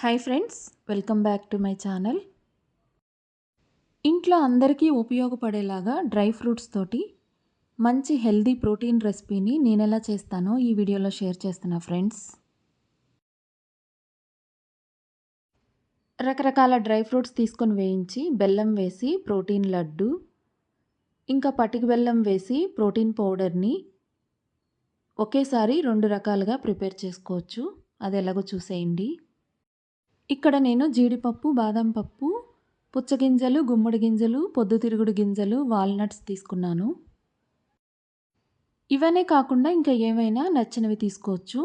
Hi friends welcome back to my channel. ఇంట్లో అందరికీ ఉపయోగపడేలాగా dry fruits తోటి మంచి హెల్దీ ప్రోటీన్ రెసిపీని నేను ఎలా చేస్తానో ఈ వీడియోలో షేర్ చేస్తున్నా ఫ్రెండ్స్. రకరకాల డ్రై ఫ్రూట్స్ తీసుకొని వేయించి బెల్లం వేసి ప్రోటీన్ లడ్డు ఇంకా పటిక బెల్లం వేసి ప్రోటీన్ పౌడర్ని ఒకేసారి రెండు రకాలుగా ప్రిపేర్ చేసుకోవచ్చు. అది ఎలాగో చూసేయండి. ఇక్కడ నేను జీడిపప్పు బాదం పప్పు పుచ్చగింజలు గుమ్మడి గింజలు పొద్దుతిరుగుడు గింజలు వాల్నట్స్ తీసుకున్నాను. ఇవనే కాకుండా ఇంకా ఏమైనా నచ్చినవి తీసుకోవచ్చు.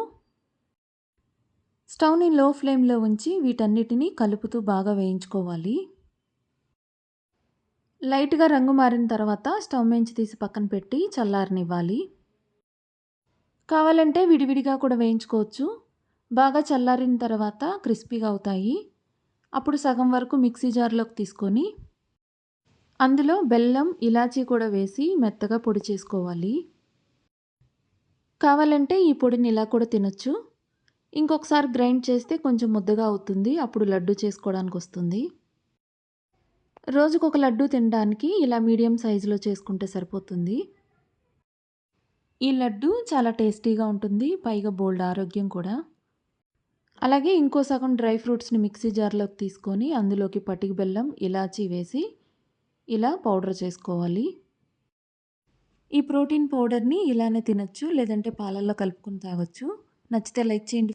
స్టవ్ని లో ఫ్లేమ్లో ఉంచి వీటన్నిటిని కలుపుతూ బాగా వేయించుకోవాలి. లైట్గా రంగు మారిన తర్వాత స్టవ్ మేంచి తీసి పక్కన పెట్టి చల్లారనివ్వాలి. కావాలంటే విడివిడిగా కూడా వేయించుకోవచ్చు. బాగా చల్లారిన తర్వాత క్రిస్పీగా అవుతాయి. అప్పుడు సగం వరకు మిక్సీ జార్లోకి తీసుకొని అందులో బెల్లం ఇలాచీ కూడా వేసి మెత్తగా పొడి చేసుకోవాలి. కావాలంటే ఈ పొడిని ఇలా కూడా తినొచ్చు. ఇంకొకసారి గ్రైండ్ చేస్తే కొంచెం ముద్దగా అవుతుంది. అప్పుడు లడ్డు చేసుకోవడానికి వస్తుంది. రోజుకొక లడ్డు తినడానికి ఇలా మీడియం సైజులో చేసుకుంటే సరిపోతుంది. ఈ లడ్డు చాలా టేస్టీగా ఉంటుంది. పైగా బోల్డ్ ఆరోగ్యం కూడా. అలాగే ఇంకో సగం డ్రై ఫ్రూట్స్ని మిక్సీ జార్లోకి తీసుకొని అందులోకి పటికి బెల్లం ఇలాచీ వేసి ఇలా పౌడర్ చేసుకోవాలి. ఈ ప్రోటీన్ పౌడర్ని ఇలానే తినచ్చు లేదంటే పాలల్లో కలుపుకొని తాగొచ్చు. నచ్చితే లైక్ చేయండి.